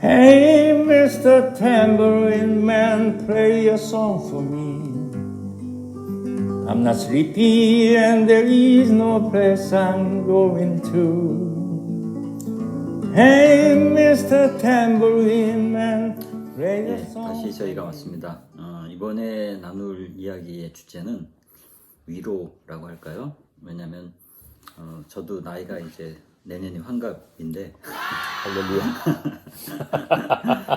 Hey, Mr. Tambourine Man, play a song for me. I'm not sleepy and there is no place I'm going to. Hey, Mr. Tambourine Man, play a 네, song. 다시 저희가 왔습니다. 어, 이번에 나눌 이야기의 주제는 위로라고 할까요? 왜냐하면 어, 저도 나이가 이제 내년이 환갑인데 할렐루야.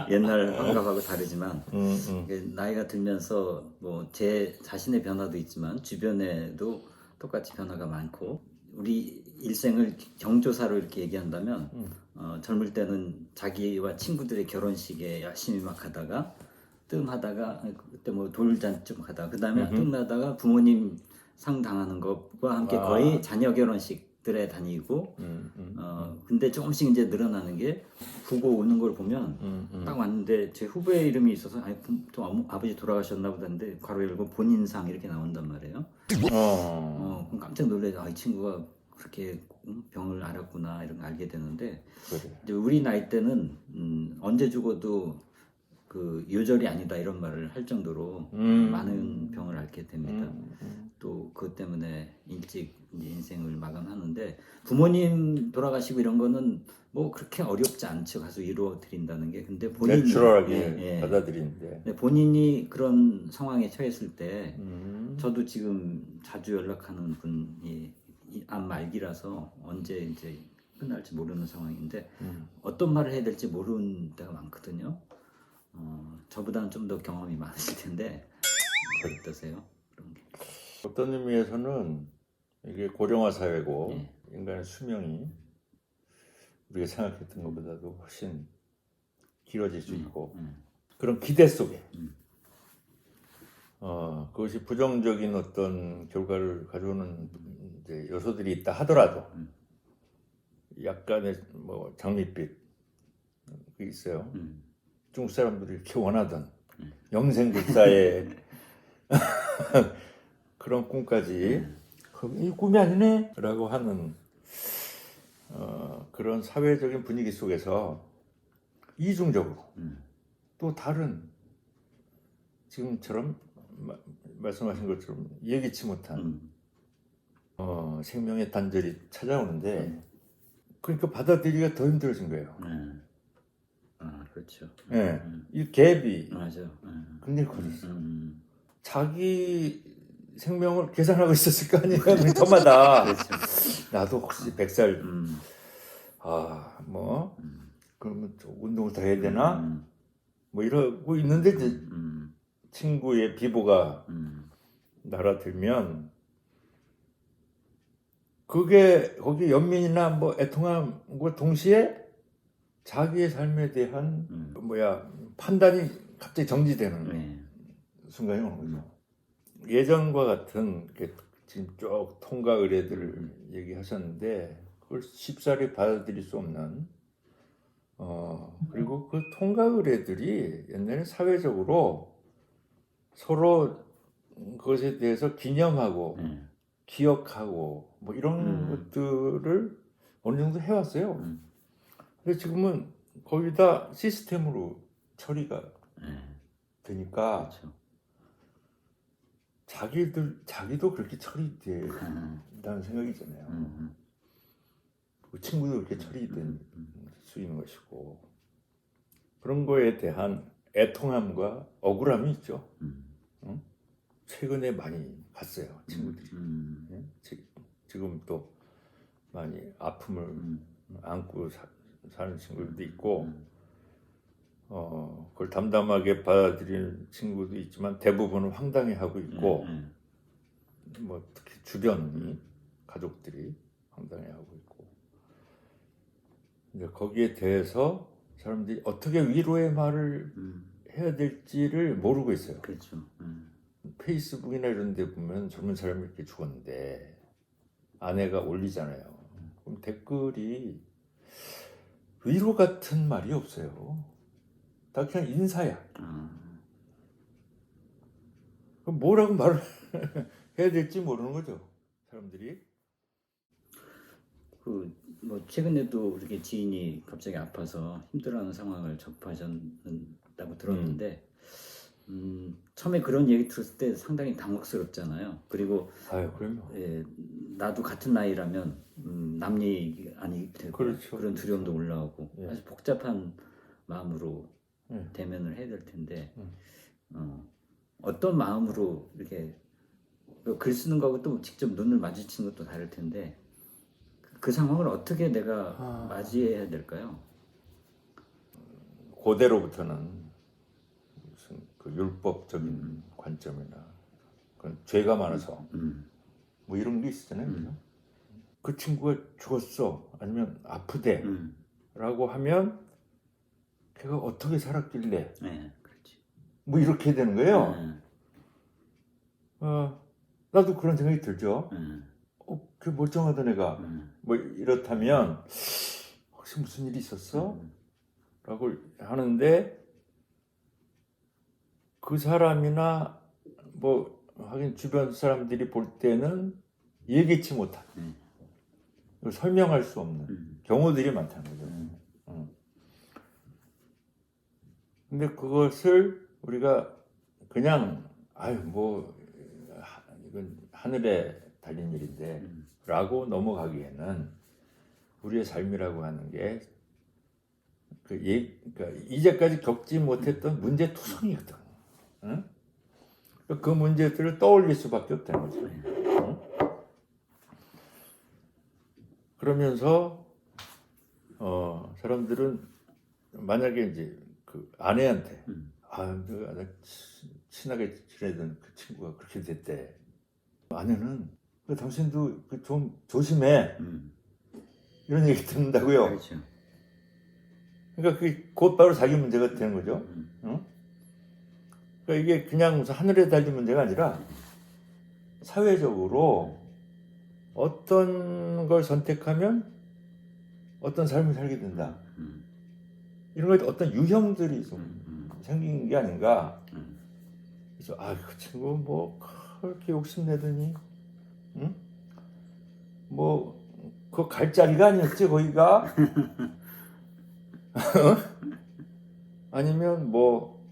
옛날 환갑하고 다르지만 음, 음. 나이가 들면서 뭐 제 자신의 변화도 있지만 주변에도 똑같이 변화가 많고 우리 일생을 경조사로 이렇게 얘기한다면 어, 젊을 때는 자기와 친구들의 결혼식에 열심히 막 하다가 뜸하다가 그때 뭐 돌잔 좀 하다가 그 다음에 뜸나다가 부모님 상 당하는 것과 함께 아. 거의 자녀 결혼식 들에 다니고 음, 음, 어 근데 조금씩 이제 늘어나는 게 부고 오는 걸 보면 음, 음. 딱 왔는데 제 후배의 이름이 있어서 아니 부- 또 아무- 아버지 돌아가셨나 보다는데 괄호 열고 본인상 이렇게 나온단 말이에요. 어. 어 그럼 깜짝 놀래서 아, 이 친구가 그렇게 음, 병을 앓았구나 이런 걸 알게 되는데 그래. 이제 우리 나이 때는 음, 언제 죽어도 그 요절이 아니다 이런 말을 할 정도로 음. 많은 병을 앓게 됩니다. 음, 음. 또 그것 때문에 일찍 이제 인생을 마감하는데 부모님 돌아가시고 이런 거는 뭐 그렇게 어렵지 않죠. 가서 이루어 드린다는 게. 근데 본인이 내추럴하게 예, 예. 받아들이는데. 근데 본인이 그런 상황에 처했을 때 음. 저도 지금 자주 연락하는 분이 이- 암 말기라서 언제 이제 끝날지 모르는 상황인데 음. 어떤 말을 해야 될지 모르는 때가 많거든요. 어, 저보다는 좀 더 경험이 많으실 텐데 어떠세요? 그런 게. 어떤 의미에서는 이게 고령화 사회고 예. 인간의 수명이 우리가 생각했던 것보다도 훨씬 길어질 수 있고 음. 그런 기대 속에 음. 어, 그것이 부정적인 어떤 결과를 가져오는 이제 요소들이 있다 하더라도 음. 약간의 뭐 장밋빛 그 있어요. 음. 중국 사람들이 이렇게 원하던 음. 영생국사의 그런 꿈까지 음. 그, 이 꿈이 아니네 라고 하는 어, 그런 사회적인 분위기 속에서 이중적으로 음. 또 다른 지금처럼 마- 말씀하신 것처럼 예기치 못한 음. 어, 생명의 단절이 찾아오는데 음. 그러니까 받아들이기가 더 힘들어진 거예요. 네. 아 그렇죠. 예, 음. 이 갭이 맞아. 음. 굉장히 커졌어. 음. 자기 생명을 계산하고 있었을 거 아니에요. 저마다 그렇죠. 나도 혹시 100살 음. 아 뭐 음. 그러면 좀 운동을 더 해야 되나 음. 뭐 이러고 있는데 이제 음. 친구의 비보가 음. 날아들면 그게 거기 연민이나 뭐 애통함과 동시에 자기의 삶에 대한 음. 뭐야 판단이 갑자기 정지되는 네. 순간이 오는 거죠. 예전과 같은 지금 쭉 통과 의뢰들을 음. 얘기하셨는데 그걸 쉽사리 받아들일 수 없는 어 그리고 그 통과 의뢰들이 옛날에 사회적으로 서로 그것에 대해서 기념하고 네. 기억하고 뭐 이런 음. 것들을 어느 정도 해왔어요. 음. 근데 지금은 거의 다 시스템으로 처리가 네. 되니까 그렇죠. 자기들 자기도 그렇게 처리된다는 음. 생각이잖아요. 음. 그 친구도 그렇게 처리된 음. 수 있는 것이고 그런 거에 대한 애통함과 억울함이 있죠. 음. 최근에 많이 갔어요 친구들이. 음. 예? 지- 지금 또 많이 아픔을 음. 안고 사, 사는 친구들도 있고 음. 어, 그걸 담담하게 받아들이는 친구도 있지만 대부분은 황당해하고 있고 음. 뭐 특히 주변이 가족들이 황당해하고 있고 이제 거기에 대해서 사람들이 어떻게 위로의 말을 음. 해야 될지를 모르고 있어요. 그렇죠. 음. 페이스북이나 이런 데 보면 젊은 사람이 이렇게 죽었는데 아내가 올리잖아요. 그럼 댓글이 위로 같은 말이 없어요. 다 그냥 인사야. 아. 그럼 뭐라고 말을 해야 될지 모르는 거죠. 사람들이. 그 뭐 최근에도 이렇게 지인이 갑자기 아파서 힘들어하는 상황을 접하셨다고 들었는데 음, 처음에 그런 얘기 들었을 때 상당히 당혹스럽잖아요. 그리고 아유. 예, 나도 같은 나이라면 음, 남 얘기 아니 되고 그렇죠. 런 두려움도 올라오고 예. 아주 복잡한 마음으로 예. 대면을 해야 될 텐데 음. 어, 어떤 마음으로 이렇게 글 쓰는 거하고 또 직접 눈을 마주치는 것도 다를 텐데 그, 그 상황을 어떻게 내가 아. 맞이해야 될까요? 고대로부터는 그 율법적인 관점이나 그런 죄가 많아서 음, 뭐 이런 게 있었잖아요. 음. 그 친구가 죽었어 아니면 아프대라고 음, 하면 걔가 어떻게 살았길래 네, 그렇지. 뭐 이렇게 되는 거예요. 네, 어, 나도 그런 생각이 들죠. 네, 어, 그 멀쩡하던 애가 네. 뭐 이렇다면 혹시 무슨 일이 있었어? 음, 라고 하는데 그 사람이나 뭐 하긴 주변 사람들이 볼 때는 예기치 못한 음. 설명할 수 없는 음, 경우들이 많다는 거죠. 음, 음. 근데 그것을 우리가 그냥 아유 뭐 하- 이건 하늘에 달린 일인데 음, 라고 넘어가기에는 우리의 삶이라고 하는 게 그 예, 그러니까 이제까지 겪지 못했던 문제 투성이거든. 응? 그 문제들을 떠올릴 수밖에 없다는 거죠. 응? 그러면서 어, 사람들은 만약에 이제 그 아내한테 음. 아, 내가 친- 친하게 지내던 그 친구가 그렇게 됐대. 아내는 그 당신도 그 좀 조심해 음, 이런 얘기 듣는다고요. 그렇죠. 그러니까 그게 곧바로 자기 문제가 되는 거죠. 음, 응? 그러니까 이게 그냥 무슨 하늘에 달린 문제가 아니라 사회적으로 어떤 걸 선택하면 어떤 삶을 살게 된다. 음, 이런 거에 어떤 유형들이 좀 음, 생긴 게 아닌가. 음, 그래서 아 그 친구 뭐 그렇게 욕심내더니 응? 뭐그 갈 자리가 아니었지 거기가 아니면 뭐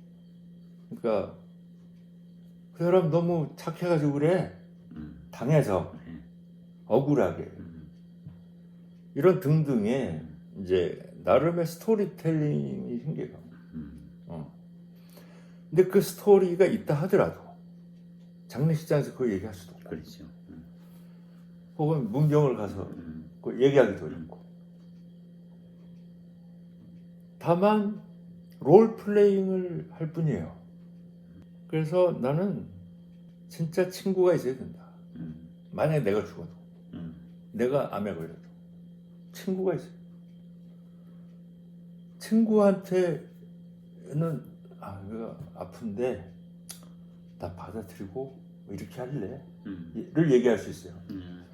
그러니까 그 사람 너무 착해가지고 그래. 음, 당해서. 네. 억울하게. 음, 이런 등등의 이제 나름의 스토리텔링이 생겨요. 음, 어. 근데 그 스토리가 있다 하더라도 장례식장에서 그 얘기할 수도 없고. 그렇죠. 음, 혹은 문병을 가서 음, 그 얘기하기도 어렵고. 다만 롤 플레잉을 할 뿐이에요. 그래서 나는 진짜 친구가 있어야 된다. 음, 만약에 내가 죽어도 음, 내가 암에 걸려도 친구가 있어요. 친구한테는 아 이거 아픈데 나 받아들이고 뭐 이렇게 할래? 음, 를 얘기할 수 있어요. 음,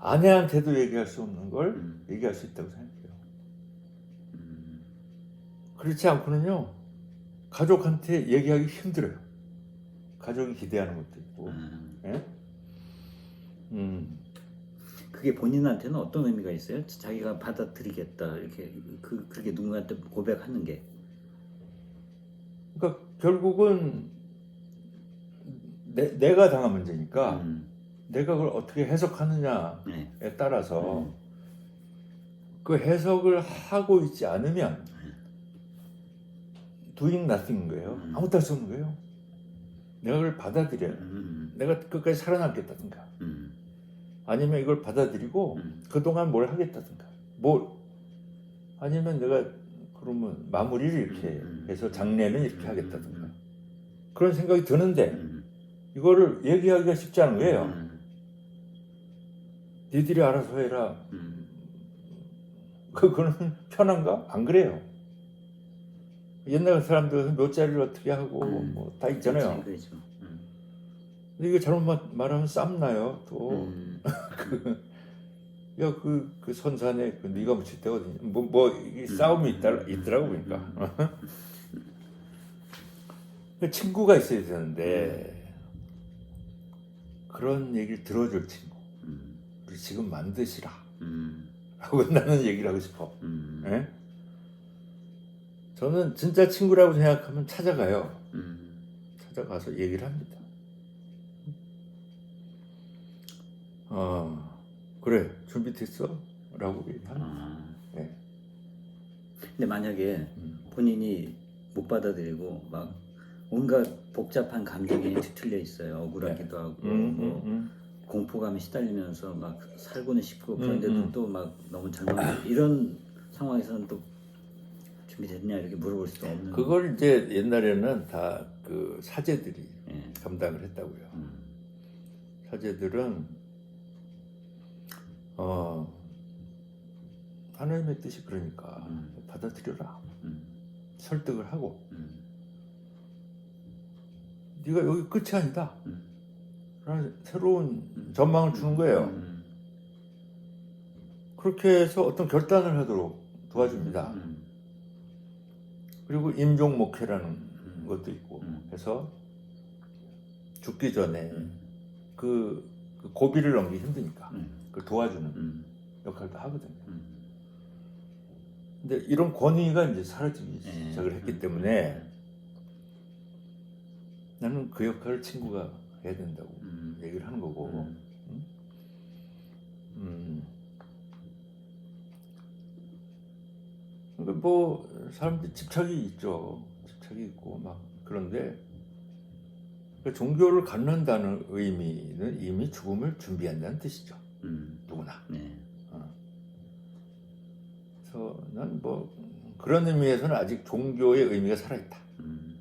아내한테도 얘기할 수 없는 걸 음, 얘기할 수 있다고 생각해요. 음, 그렇지 않고는요 가족한테 얘기하기 힘들어요. 가족이 기대하는 것도 있고. 음. 예? 음, 그게 본인한테는 어떤 의미가 있어요? 자기가 받아들이겠다 이렇게 그 그렇게 누군가한테 고백하는 게 그러니까 결국은 내, 내가 당한 문제니까 음, 내가 그걸 어떻게 해석하느냐에 네. 따라서 음. 그 해석을 하고 있지 않으면 doing nothing인 거예요. 음. 아무것도 할 수 없는 거예요. 내가 그걸 받아들여요. 음, 내가 끝까지 살아남겠다든가 음, 아니면 이걸 받아들이고 음, 그동안 뭘 하겠다든가 뭘 아니면 내가 그러면 마무리를 이렇게 음, 음. 해서 장례는 이렇게 음, 하겠다든가 음, 그런 생각이 드는데 음, 이거를 얘기하기가 쉽지 않은 거예요. 음, 니들이 알아서 해라. 음, 그거는 편한가? 안 그래요. 옛날 사람들 묘자리를 어떻게 하고 음. 뭐 다 있잖아요. 그렇지, 그렇죠. 음, 근데 이거 잘못 말- 말하면 쌈 나요. 또 음, 야 그 그 선산에 그 네가 묻힐 때 어디 뭐뭐 싸움이 있다 있더라고 보니까 그 친구가 있어야 되는데 그런 얘기를 들어줄 친구 음, 우리 지금 만드시라 음, 하고 나는 얘기를 하고 싶어. 음. 예? 저는 진짜 친구라고 생각하면 찾아가요. 음. 찾아가서 얘기를 합니다. 어, 그래, 준비됐어? 라고 얘기합니다. 아. 네. 근데 만약에 음. 본인이 못 받아들이고 막 온갖 복잡한 감정이 뒤틀려 있어요. 억울하기도 하고 음, 뭐 음, 음. 공포감에 시달리면서 막 살고는 싶고 음, 그런데도 음. 또막 너무 절망 이런 상황에서는 또 준비됐냐 이렇게 물어볼 수도 없는 그걸 이제 옛날에는 다 그 사제들이 예. 감당을 했다고요. 음. 사제들은 어 하나님의 뜻이 그러니까 음. 받아들여라 음. 설득을 하고 음. 네가 여기 끝이 아니다 음. 라는 새로운 음. 전망을 주는 거예요 음. 그렇게 해서 어떤 결단을 하도록 도와줍니다 음. 그리고 임종 목회라는 음. 것도 있고 음. 해서 죽기 전에 음. 그, 그 고비를 넘기기 힘드니까 음. 그걸 도와주는 음. 역할도 하거든요 음. 근데 이런 권위가 이제 사라지기 예. 시작을 했기 음. 때문에 나는 그 역할을 친구가 해야 된다고 음. 얘기를 하는 거고 음. 음. 그러니까 뭐 사람들이 집착이 있죠 집착이 있고 막 그런데 그 종교를 갖는다는 의미는 이미 죽음을 준비한다는 뜻이죠 음. 누구나 네. 그래서 난 뭐 그런 의미에서는 아직 종교의 의미가 살아있다 음.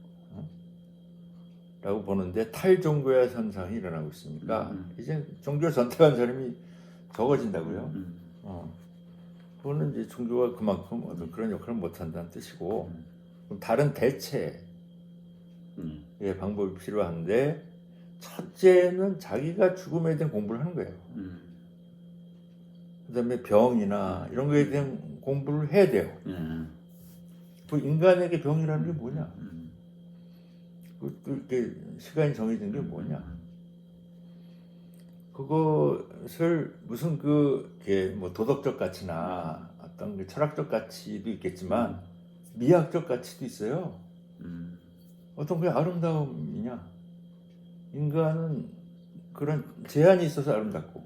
라고 보는데 탈종교의 현상이 일어나고 있으니까 음. 이제 종교를 선택한 사람이 적어진다고요. 음. 어. 그거는 이제 종교가 그만큼 어떤 그런 역할을 못한다는 뜻이고 음. 그럼 다른 대체의 음. 방법이 필요한데 첫째는 자기가 죽음에 대한 공부를 하는 거예요. 음. 그다음에 병이나 이런 거에 대한 공부를 해야 돼요. 예. 그 인간에게 병이라는 게 뭐냐? 음. 그, 그 이렇게 시간이 정해진 게 뭐냐? 음. 그것을 무슨 그, 이게 뭐 도덕적 가치나 어떤 그 철학적 가치도 있겠지만 미학적 가치도 있어요. 음. 어떤 그 아름다움이냐? 인간은 그런 제한이 있어서 아름답고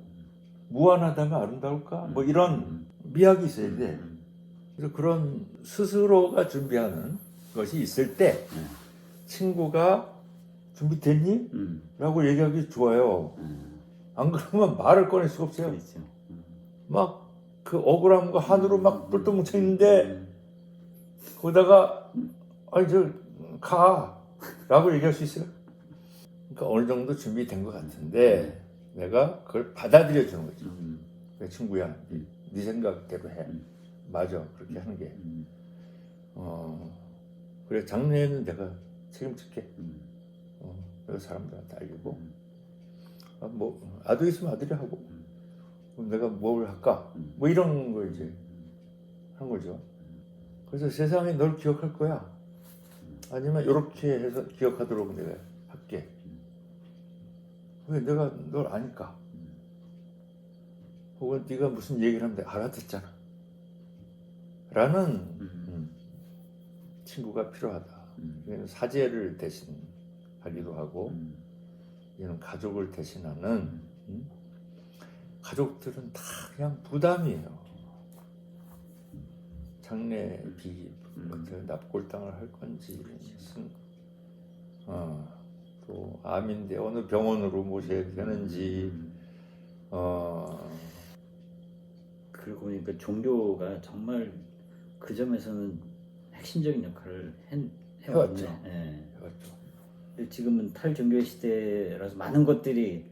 무한하다면 아름다울까? 뭐 이런 음. 미학이 있어야 돼. 음. 그래서 그런 스스로가 준비하는 것이 있을 때 네. 친구가 준비됐니? 음. 라고 얘기하기 좋아요. 음. 안 그러면 말을 꺼낼 수가 없어요. 그렇죠. 음. 막그 억울함과 한으로 막 똘똘 뭉쳐 있는데 음. 거기다가 아니 저 가라고 얘기할 수 있어요. 그러니까 어느 정도 준비된 것 같은데 내가 그걸 받아들여 주는 거죠. 음. 그래, 친구야, 네, 네 생각대로 해. 음. 맞아, 그렇게 하는 게. 음. 어, 그래 장래에는 내가 책임질게. 음. 어, 내가 사람들한테 알리고, 음. 아, 뭐 아들 있으면 아들이 하고, 내가 뭘 할까? 음. 뭐 이런 걸 이제 한 거죠. 그래서 세상에 널 기억할 거야. 아니면 이렇게 해서 기억하도록 내가 할게. 왜 내가 널 아니까? 혹은 네가 무슨 얘기를 하면 내가 알아듣잖아. 라는 음. 음, 친구가 필요하다. 음. 사제를 대신하기도 하고 음. 얘는 가족을 대신하는 음? 가족들은 다 그냥 부담이에요. 장례 비 음. 납골당을 할 건지 무슨 어, 또 암인데 어느 병원으로 모셔야 되는지 음. 어, 그러고 보니까 종교가 정말 그 점에서는 핵심적인 역할을 해, 해왔네. 해왔죠. 지금은 탈종교 시대라서 많은 것들이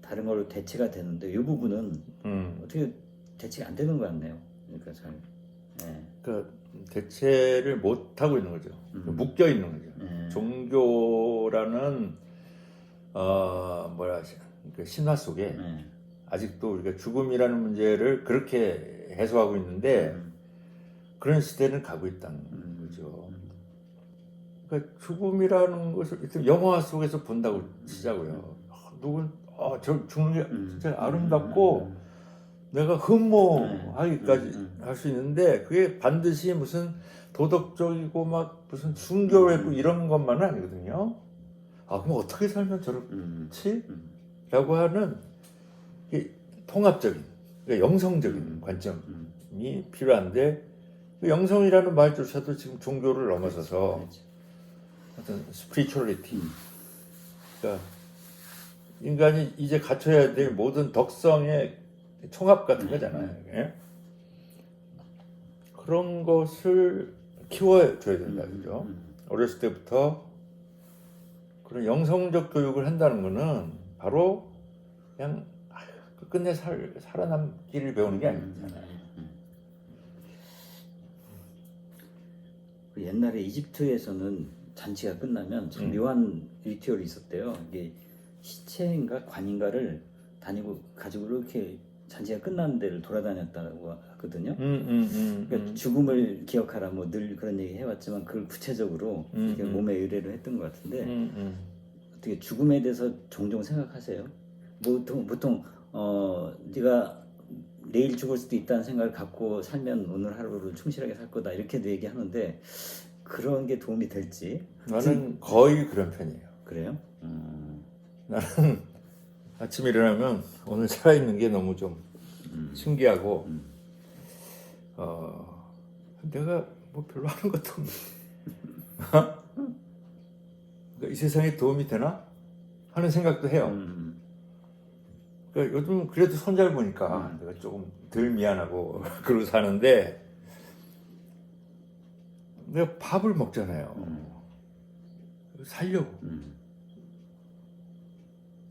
다른 걸로 대체가 되는데 이 부분은 음, 어떻게 대체가 안 되는 것 같네요. 그러니까 잘. 예. 그러니까 대체를 못 하고 있는 거죠. 음. 묶여 있는 거죠. 예. 종교라는 어 뭐라 그 신화 속에 예. 아직도 우리가 죽음이라는 문제를 그렇게 해소하고 있는데 음. 그런 시대는 가고 있다는 음. 음. 그러니까 죽음이라는 것을 영화 속에서 본다고 치자고요. 아, 누군 아, 저 죽는 게 음. 진짜 아름답고 음. 내가 흠모하기까지 음, 음. 할수 있는데 그게 반드시 무슨 도덕적이고 막 무슨 순결했고 음. 이런 것만은 아니거든요. 아 그럼 어떻게 살면 저렇지? 음. 음. 라고 하는 이 통합적인 그러니까 영성적인 음. 관점이 음. 필요한데 그 영성이라는 말조차도 지금 종교를 넘어서서 그렇죠. 어떤 스피리추얼리티 음. 그러니까 인간이 이제 갖춰야 될 모든 덕성의 총합 같은 음. 거잖아요. 예? 그런 것을 키워줘야 된다, 그죠? 음. 어렸을 때부터 그런 영성적 교육을 한다는 거는 바로 그냥 아휴, 끝내 살, 살아남기를 배우는 게 아니잖아요. 음. 그 옛날에 이집트에서는 잔치가 끝나면 참 음. 묘한 리튜얼이 있었대요. 이게 시체인가 관인가를 다니고 가지고 이렇게 잔치가 끝나는 데를 돌아다녔다고 하거든요. 음, 음, 음, 그러니까 음. 죽음을 기억하라 뭐 늘 그런 얘기 해왔지만 그걸 구체적으로 음, 이렇게 음. 몸에 의뢰를 했던 것 같은데 음, 음. 어떻게 죽음에 대해서 종종 생각하세요? 보통 보통 어 네가 내일 죽을 수도 있다는 생각을 갖고 살면 오늘 하루를 충실하게 살 거다 이렇게도 얘기하는데 그런 게 도움이 될지 나는 거의 그런 편이에요. 그래요? 음, 나는 아침에 일어나면 오늘 살아있는 게 너무 좀 음, 신기하고 음. 어, 내가 뭐 별로 하는 것도 없는데 그러니까 이 세상에 도움이 되나 하는 생각도 해요. 음, 그러니까 요즘 그래도 손잘 보니까 음. 내가 조금 덜 미안하고 그러고 사는데 내가 밥을 먹잖아요. 음. 살려고. 음,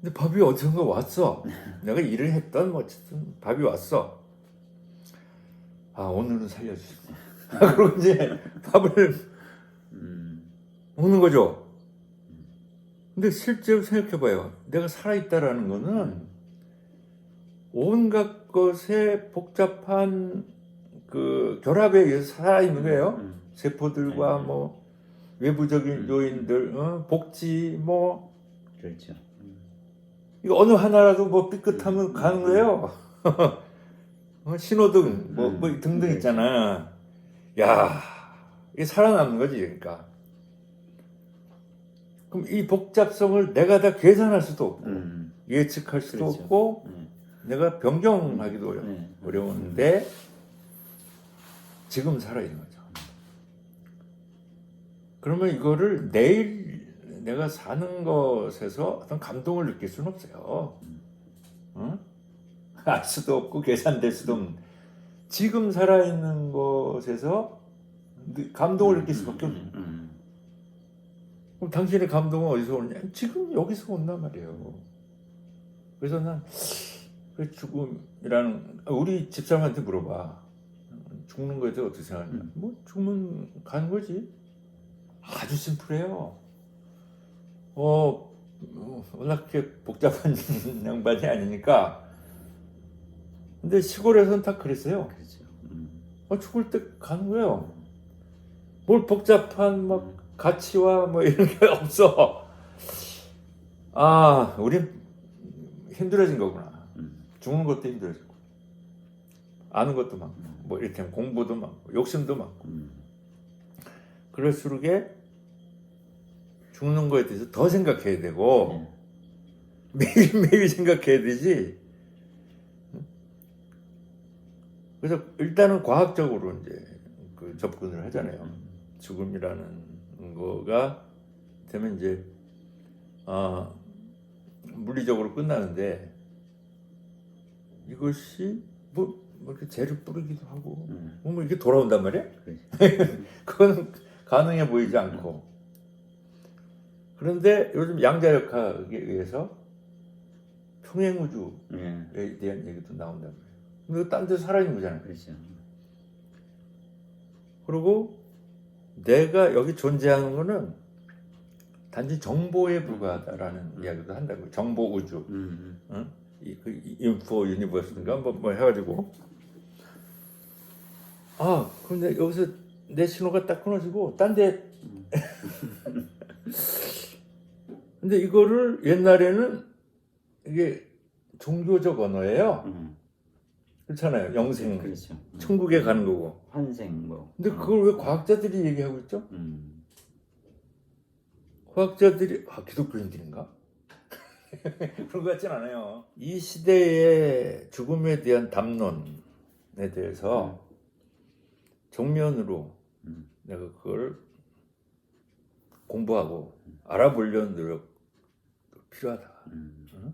근데 밥이 어디선가 왔어. 내가 일을 했던 뭐 어쨌든 밥이 왔어. 아 오늘은 살려주시고. 그리고 이제 밥을 음, 먹는 거죠. 근데 실제로 생각해봐요. 내가 살아있다라는 거는 온갖 것의 복잡한 그 결합에 의해서 살아있는 거예요. 음, 세포들과 네. 뭐 외부적인 음. 요인들, 어? 복지, 뭐 그렇죠. 음, 이거 어느 하나라도 뭐 삐끗하면 음. 가는 거예요. 어, 신호등 뭐, 음. 뭐 등등 네. 있잖아. 야, 이게 살아남는 거지, 그러니까. 그럼 이 복잡성을 내가 다 계산할 수도 없고 음, 예측할 수도 그렇죠. 없고 음, 내가 변경하기도 어려, 네. 어려운데 지금 살아있는 거죠. 그러면 이거를 내일 내가 사는 것에서 어떤 감동을 느낄 수는 없어요. 응? 알 수도 없고 계산될 수도 없는 지금 살아있는 것에서 느- 감동을 느낄 수밖에 없는 음, 음, 그럼 당신의 감동은 어디서 오느냐? 지금 여기서 온단 말이에요. 그래서 난그 죽음이라는 우리 집사람한테 물어봐. 죽는 거에 대해 어떻게 생각하냐? 음. 뭐 죽으면 가는 거지. 아주 심플해요. 어, 어, 워낙 복잡한 양반이 아니니까. 근데 시골에서는 다 그랬어요. 그렇죠. 음, 어, 죽을 때 가는 거예요. 뭘 복잡한 막 가치와 뭐 이런 게 없어. 아, 우린 힘들어진 거구나. 음, 죽는 것도 힘들어지고, 아는 것도 많고, 뭐 이렇게 공부도 많고, 욕심도 많고. 음, 그럴수록에 죽는 거에 대해서 더 생각해야 되고, 네. 매일매일 생각해야 되지. 그래서 일단은 과학적으로 이제 그 접근을 하잖아요. 음. 죽음이라는 거가 되면 이제 아 물리적으로 끝나는데 이것이 뭐, 뭐 이렇게 죄를 뿌리기도 하고 음, 뭐 이렇게 돌아온단 말이야? 그건 가능해 보이지 않고 그런데 요즘 양자역학에 의해서 평행우주에 예, 대한 얘기도 말이에요. 근데 딴 데서 살아있는 거잖아요. 그렇죠. 그리고 내가 여기 존재하는 거는 단지 정보에 불과하다라는 이야기도 한다고요. 정보 우주, 음, 응? 이, 그 이- 인포 유니버스인가 뭐, 뭐 해가지고 아 근데 여기서 내 신호가 딱 끊어지고 딴데 근데 이거를 옛날에는 이게 종교적 언어예요. 음, 그렇잖아요. 영생, 그렇죠. 천국에 가는 거고. 환생 뭐. 근데 그걸 왜 과학자들이 얘기하고 있죠? 음. 과학자들이 아 기독교인들인가? 그런 것 같진 않아요. 이 시대의 죽음에 대한 담론에 대해서 정면으로 음. 내가 그걸 공부하고 알아보려는 노력 필요하다. 음.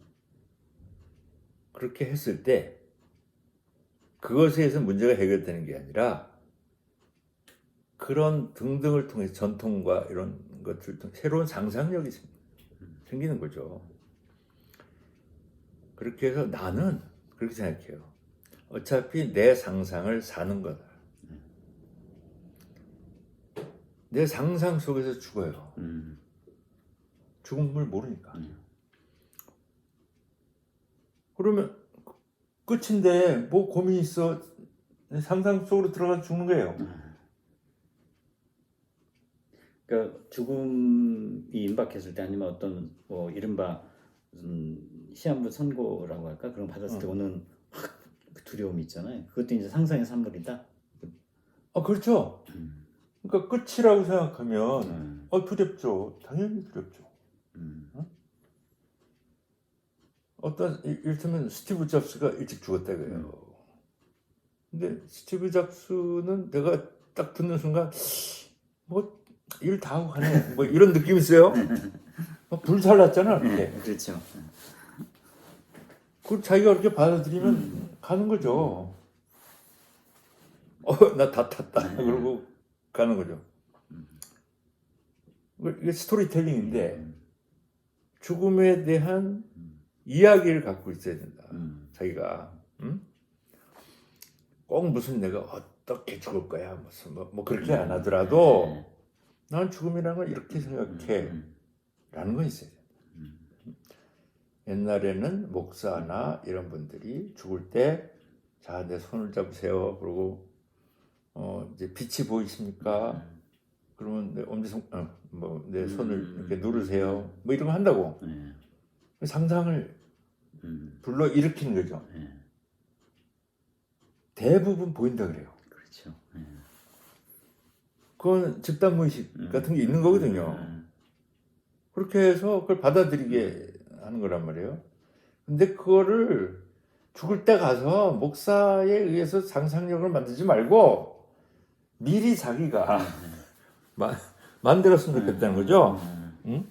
그렇게 했을 때 그것에 의해서 문제가 해결되는 게 아니라 그런 등등을 통해 전통과 이런 것들 통 새로운 상상력이 생- 생기는 거죠. 그렇게 해서 나는 그렇게 생각해요. 어차피 내 상상을 사는 거다. 내 상상 속에서 죽어요. 음. 죽음을 모르니까. 음. 그러면 끝인데 뭐 고민 있어? 상상 속으로 들어가 죽는 거예요. 그러니까 죽음이 임박했을 때 아니면 어떤 뭐 이른바 무슨 시한부 선고라고 할까 그런 거 받았을 때 어. 오는 확그 두려움이 있잖아요. 그것도 이제 상상의 산물이다. 아 그렇죠. 음. 그러니까 끝이라고 생각하면 음. 어 두렵죠. 당연히 두렵죠. 음. 어떤 이- 이를테면 스티브 잡스가 일찍 죽었다 그래요. 근데 스티브 잡스는 내가 딱 듣는 순간 뭐 일 다 하고 가네. 뭐 이런 느낌이 있어요. 막 불살랐잖아. 이렇게. 그렇죠. 그 자기가 그렇게 받아들이면 가는 거죠. 어, 나 다 탔다. 그러고 가는 거죠. 이게 스토리텔링인데 음. 죽음에 대한 음. 이야기를 갖고 있어야 된다. 음. 자기가 응? 꼭 무슨 내가 어떻게 죽을 거야 무슨 뭐, 뭐 그렇게 안 하더라도 난 죽음이라는 걸 이렇게 생각해 음. 라는 건 있어야 돼. 음. 옛날에는 목사나 이런 분들이 죽을 때, 자, 내 손을 잡으세요. 그러고, 어, 이제 빛이 보이십니까? 그러면 내 엄지손, 어, 뭐, 내 손을 음. 이렇게 누르세요. 뭐 이런 거 한다고. 네. 상상을 음. 불러 일으키는 거죠. 네. 대부분 보인다 그래요. 그렇죠. 네. 그건 집단 무의식 음. 같은 게 있는 거거든요. 음. 그렇게 해서 그걸 받아들이게 하는 거란 말이에요. 근데 그거를 죽을 때 가서 목사에 의해서 상상력을 만들지 말고 미리 자기가 마- 만들었으면 좋겠다는 거죠. 음.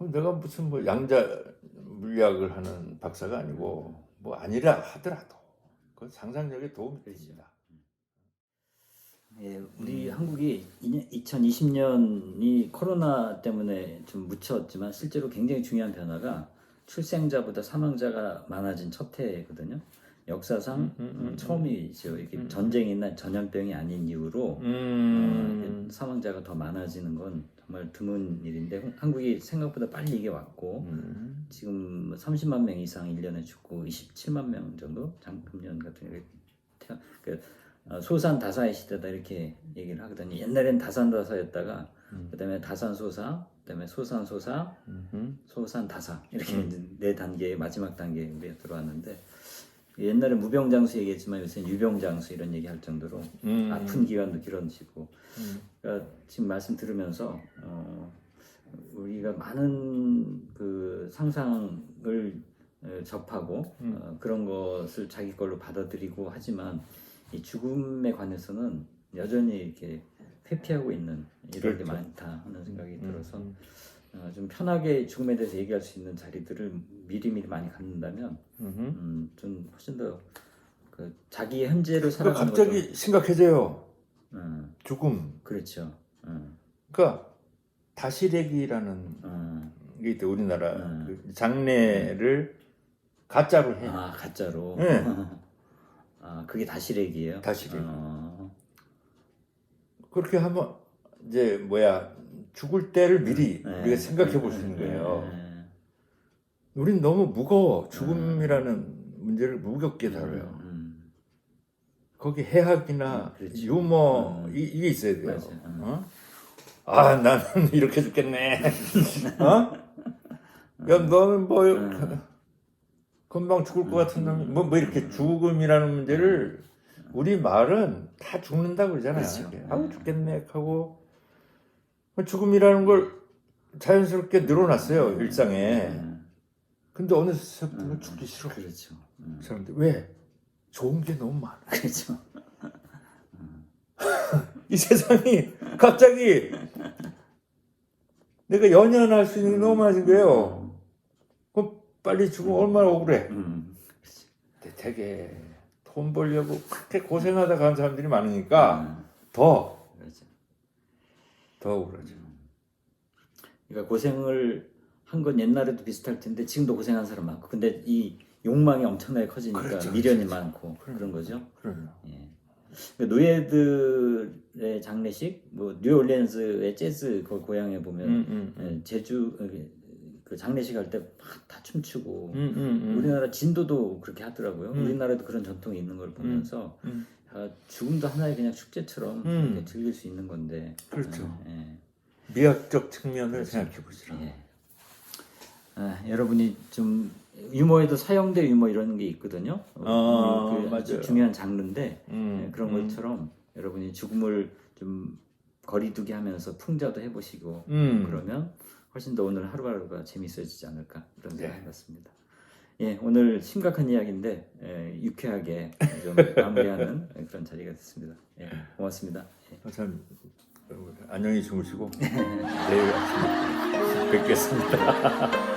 응? 내가 무슨 뭐 양자 물리학을 하는 박사가 아니고 뭐 아니라 하더라도 그 상상력에 도움이 됩니다. 예, 우리 한국이 2020년이 코로나 때문에 좀 묻혔지만 실제로 굉장히 중요한 변화가 출생자보다 사망자가 많아진 첫 해거든요. 역사상 음, 음, 음, 어, 처음이죠. 이게 음. 전쟁이나 전염병이 아닌 이유로 음, 어, 사망자가 더 많아지는 건 정말 드문 일인데 한국이 생각보다 빨리 이게 왔고 음, 지금 30만 명 이상 1년에 죽고 27만 명 정도 장금년 같은 태어, 그 어, 소산 다사의 시대다 이렇게 얘기를 하거든요. 옛날엔 다산 다사였다가 음. 그다음에 다산 소사, 그다음에 소산 소사, 음, 소산 다사 이렇게 음. 네 단계의 마지막 단계에 들어왔는데 옛날에 무병장수 얘기했지만 요새는 유병장수 이런 얘기 할 정도로 음, 아픈 기간도 길어지고 음, 그러니까 지금 말씀 들으면서 어, 우리가 많은 그 상상을 어, 접하고 음. 어, 그런 것을 자기 걸로 받아들이고 하지만 이 죽음에 관해서는 여전히 이렇게 회피하고 있는 일들이 그렇죠. 많다 하는 생각이 음, 들어서 음, 어, 좀 편하게 죽음에 대해서 얘기할 수 있는 자리들을 미리미리 많이 갖는다면 음. 음, 좀 훨씬 더 그 자기의 현재를 그 살아가는 갑자기 심각해져요. 것도, 음, 죽음. 그렇죠. 음, 그러니까 다시래기라는 음. 게 있대 우리나라 음. 그 장례를 가짜로 해. 아 가짜로. 네. 아 그게 다시래기예요. 다시래기. 어, 그렇게 하면 이제 뭐야 죽을 때를 미리 네. 우리가 생각해 볼 수 있는 거예요. 네. 우린 너무 무거워 죽음이라는 문제를 무겁게 다뤄요. 음, 거기 해학이나 음, 그렇죠. 유머 음. 이, 이게 있어야 돼요. 음. 어? 아 나는 이렇게 죽겠네. 어? 야 너는 뭐 음. 금방 죽을 것 같은 놈이 뭐, 뭐 이렇게 죽음이라는 문제를 우리 말은 다 죽는다 그러잖아요. 그렇죠. 아우 죽겠네 하고 뭐 죽음이라는 걸 자연스럽게 늘어났어요 일상에. 음, 근데 어느 새부터 음. 죽기 싫어. 그렇죠. 음, 사람들 왜? 좋은 게 너무 많아. 그렇죠. 이 세상이 갑자기 내가 연연할 수 있는 게 너무 많은 거예요. 그럼 빨리 죽으면 얼마나 억울해. 음, 되게 돈 벌려고 그렇게 고생하다 간 사람들이 많으니까 음, 더, 그렇죠. 더 억울하죠. 그러니까 고생을 한 건 옛날에도 비슷할 텐데 지금도 고생한 사람 많고 근데 이 욕망이 엄청나게 커지니까 그렇죠, 미련이 그렇죠. 많고 그런 거죠. 그럼요. 예. 그러니까 노예들의 장례식, 뭐 뉴올리언스의 재즈 그 고향에 보면 음, 음, 음. 예, 제주 어, 그 장례식 할때다 춤추고 음, 음, 음. 우리나라 진도도 그렇게 하더라고요. 음. 우리나라도 그런 전통이 있는 걸 보면서 음. 아, 죽음도 하나의 그냥 축제처럼 음. 즐길 수 있는 건데. 그렇죠. 예, 미학적 측면을 그렇죠. 생각해 보시라. 예. 아, 여러분이 좀 유머에도 사형대 유머 이런 게 있거든요. 아, 그 맞아요. 중요한 장르인데 음, 예, 그런 음. 것처럼 여러분이 죽음을 좀 거리두기 하면서 풍자도 해보시고 음. 그러면 훨씬 더 오늘 하루하루가 재밌어지지 않을까 그런 네. 생각이 같습니다. 예, 오늘 심각한 이야기인데 예, 유쾌하게 좀 마무리하는 그런 자리가 됐습니다. 예, 고맙습니다. 예. 참 안녕히 주무시고 내일 아침에 뵙겠습니다.